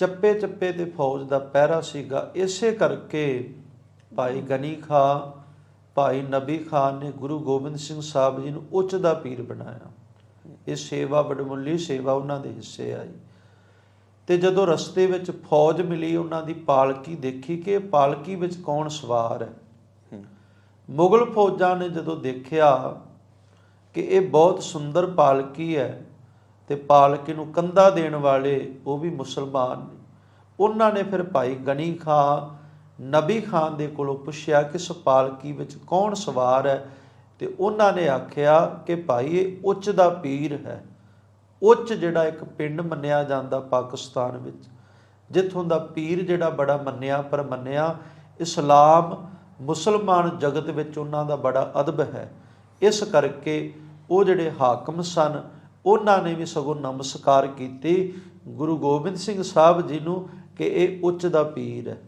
ਚੱਪੇ ਚੱਪੇ ਤੇ ਫੌਜ ਦਾ ਪਹਿਰਾ ਸੀਗਾ। ਇਸੇ ਕਰਕੇ ਭਾਈ ਗਨੀ ਖਾਂ ਭਾਈ ਨਬੀ ਖਾਨ ਨੇ ਗੁਰੂ ਗੋਬਿੰਦ ਸਿੰਘ ਸਾਹਿਬ ਜੀ ਨੂੰ ਉੱਚ ਦਾ ਪੀਰ ਬਣਾਇਆ। ਇਹ ਸੇਵਾ ਬੜਮੁੱਲੀ ਸੇਵਾ ਉਹਨਾਂ ਦੇ ਹਿੱਸੇ ਆਈ। ਤੇ ਜਦੋਂ ਰਸਤੇ ਵਿੱਚ ਫੌਜ ਮਿਲੀ ਉਹਨਾਂ ਦੀ ਪਾਲਕੀ ਦੇਖੀ ਕਿ ਇਹ ਪਾਲਕੀ ਵਿੱਚ ਕੌਣ ਸਵਾਰ ਹੂੰ। ਮੁਗਲ ਫੌਜਾਂ ਨੇ ਜਦੋਂ ਦੇਖਿਆ ਕਿ ਇਹ ਬਹੁਤ ਸੁੰਦਰ ਪਾਲਕੀ ਹੈ ਤੇ ਪਾਲਕੀ ਨੂੰ ਕੰਧਾ ਦੇਣ ਵਾਲੇ ਉਹ ਵੀ ਮੁਸਲਮਾਨ ਨੇ। ਉਹਨਾਂ ਨੇ ਫਿਰ ਭਾਈ ਗਨੀ ਖਾਂ, ਨਬੀ ਖਾਨ ਦੇ ਕੋਲੋਂ ਪੁੱਛਿਆ ਕਿ ਇਸ ਪਾਲਕੀ ਵਿੱਚ ਕੌਣ ਸਵਾਰ ਹੈ? ਤੇ ਉਹਨਾਂ ਨੇ ਆਖਿਆ ਕਿ ਭਾਈ ਇਹ ਉੱਚ ਦਾ ਪੀਰ ਹੈ। ਉੱਚ ਜਿਹੜਾ ਇੱਕ ਪਿੰਡ ਮੰਨਿਆ ਜਾਂਦਾ ਪਾਕਿਸਤਾਨ ਵਿੱਚ। ਜਿੱਥੋਂ ਦਾ ਪੀਰ ਜਿਹੜਾ ਬੜਾ ਮੰਨਿਆ, ਪਰ ਮੰਨਿਆ ਇਸਲਾਮ ਮੁਸਲਮਾਨ ਜਗਤ ਵਿੱਚ ਉਹਨਾਂ ਦਾ ਬੜਾ ਅਦਬ ਹੈ। ਇਸ ਕਰਕੇ ਉਹ ਜਿਹੜੇ ਹਾਕਮ ਸਨ ਉਹਨਾਂ ਨੇ ਵੀ ਸਗੋਂ ਨਮਸਕਾਰ ਕੀਤੀ। ਗੁਰੂ ਗੋਬਿੰਦ ਸਿੰਘ ਸਾਹਿਬ ਜੀ ਨੂੰ ਕਿ ਇਹ ਉੱਚ ਦਾ ਪੀਰ ਹੈ।